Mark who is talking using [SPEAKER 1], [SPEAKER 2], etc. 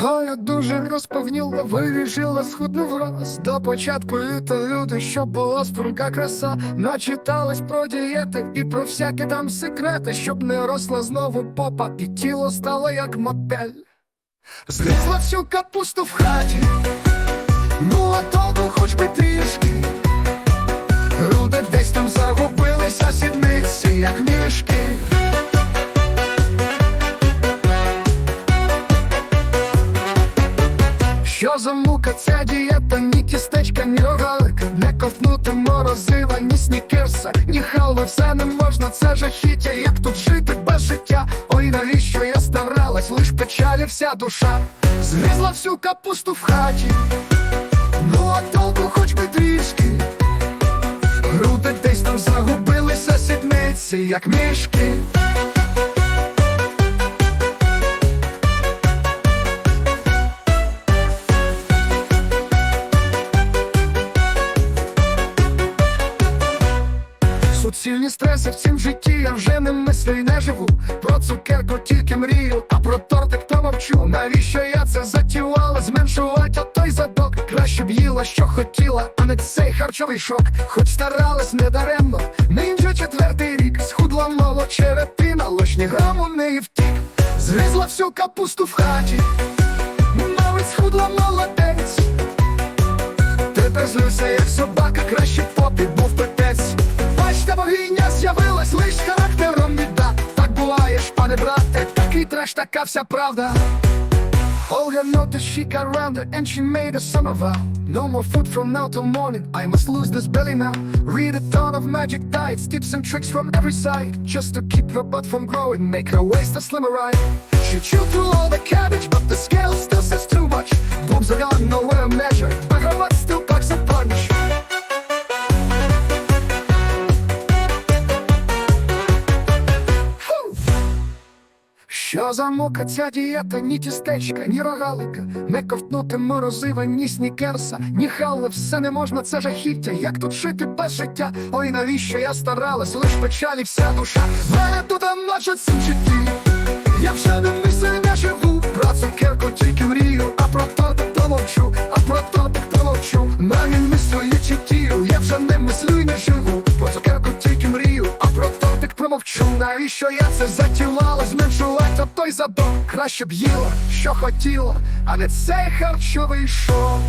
[SPEAKER 1] Галя дуже розповніла, вирішила схудну враз. До початку літа люди, що була струнка краса Начитались про дієти і про всякі там секрети Щоб не росла знову попа, і тіло стало як модель Злізла всю капусту в хаті Ну а того хоч би трішки. Груди десь там загубилися, сідниці, як мішки Що мука ця дієта, ні тістечка, ні рогалик Не ковтнути морозива, ні снікерса, ні халви, все не можна, це жахіття, як тут жити без життя. Ой, навіщо я старалась, лиш печалі вся душа, зрізла всю капусту в хаті, ну а толку хоч би трішки, груди десь там загубилися, сідниці, як мішки. Суцільні стреси в цім житті я вже не мислю і не живу. Про цукерку тільки мрію, а про тортик то мовчу. Навіщо я це затівала? Зменшувати той задок. Краще б їла, що хотіла, а не цей харчовий шок. Хоч старалась недаремно, нині вже четвертий рік. Схудла мало черепина, лишні грам у неї втік. Зрізла всю капусту в хаті, буваєш, пане брате, такий треш, така вся правда. Olga noticed she got around her and she made a summer vow. No more food from now till morning. I must lose this belly now. Read a ton of magic diets, tips and tricks from every side. Just to keep her butt from growing, make her waist a slimmer ride. She chewed through all the cabbage, but the scale still says too much. Boobs are gone, nowhere to Що за мука ця дієта, ні тістечка, ні рогалика, не ковтнути морозива, ні снікерса, ні халви, все не можна, це жахіття, як тут жити без життя. Ой, навіщо я старалась, лиш печалі вся душа. Мене тут наче цим. Я вже не мислю, не живу. Про цукерку тільки мрію, а про тортик то мовчу, а про тортик то мовчу. Мені промовчу. Навіщо я це затівала, зменшувати той задок. Краще б їла, що хотіла, а не цей харчовий шок.